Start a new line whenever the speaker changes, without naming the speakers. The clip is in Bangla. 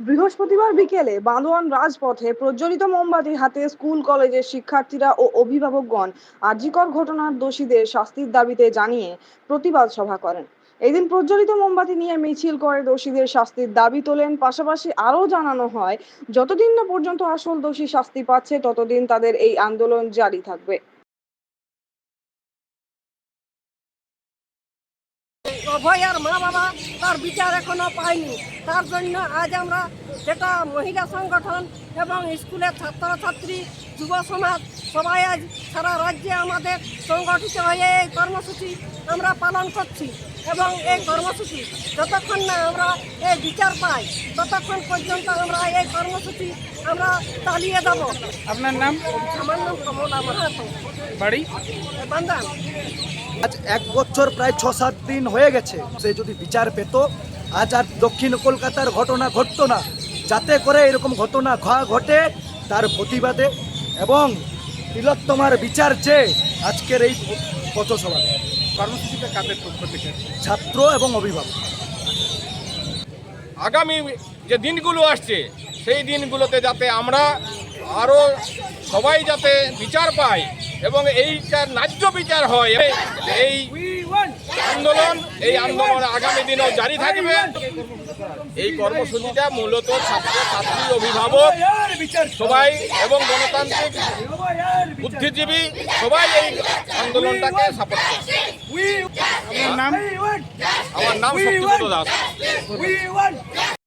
বৃহস্পতিবার বিকেলে বান্দোয়ান রাজপথে প্রজ্বলিত মোমবাতি হাতে স্কুল, কলেজের শিক্ষার্থীরা ও অভিভাবকগণ আর্যিকর ঘটনার দোষীদের শাস্তির দাবিতে জানিয়ে প্রতিবাদ সভা করেন। এদিন প্রজ্বলিত মোমবাতি নিয়ে মিছিল করে দোষীদের শাস্তির দাবি তোলেন। পাশাপাশি আরও জানানো হয়, যতদিন না পর্যন্ত আসল দোষী শাস্তি পাচ্ছে, ততদিন তাদের এই আন্দোলন জারি থাকবে।
অভয়ার মা বাবা তার বিচার এখনও পায়নি। তার জন্য আজ আমরা যেটা মহিলা সংগঠন এবং স্কুলের ছাত্রছাত্রী যুব সমাজ সবাই আজ সারা রাজ্যে আমাদের সংগঠিত হয়ে এই কর্মসূচি আমরা পালন করছি এবং এই কর্মসূচি যতক্ষণ না আমরা এই বিচার পাই ততক্ষণ পর্যন্ত আমরা এই কর্মসূচি আমরা চালিয়ে যাব।
আপনার নাম?
আমার নাম কমলা মাহাতো।
বাড়ি?
আজ এক বছর প্রায় ছ সাত দিন হয়ে গেছে। সে যদি বিচার পেত আজ আর দক্ষিণ কলকাতার ঘটনা ঘটতো না। যাতে করে এরকম ঘটনা ঘ- ঘটে তার প্রতিবাদে এবং তিলোত্তমার বিচার চেয়ে আজকের এই পথসভা।
কর্মসূচিটা কাদের পক্ষ থেকে?
ছাত্র এবং অভিভাবক।
আগামী যে দিনগুলো আসছে সেই দিনগুলোতে যাতে আমরা আরও সবাই যাতে বিচার পাই এবং এইটার ন্যায্য বিচার হয়। এই- আন্দোলন এই আন্দোলন আগামী দিনেও জারি থাকবে। এই কর্মসূচিটা মূলত ছাত্র ছাত্রী অভিভাবক সবাই এবং গণতান্ত্রিক বুদ্ধিজীবী সবাই এই আন্দোলনটাকে সাপোর্ট করছে
নাম
আমার নাম শক্তিপদ দাস।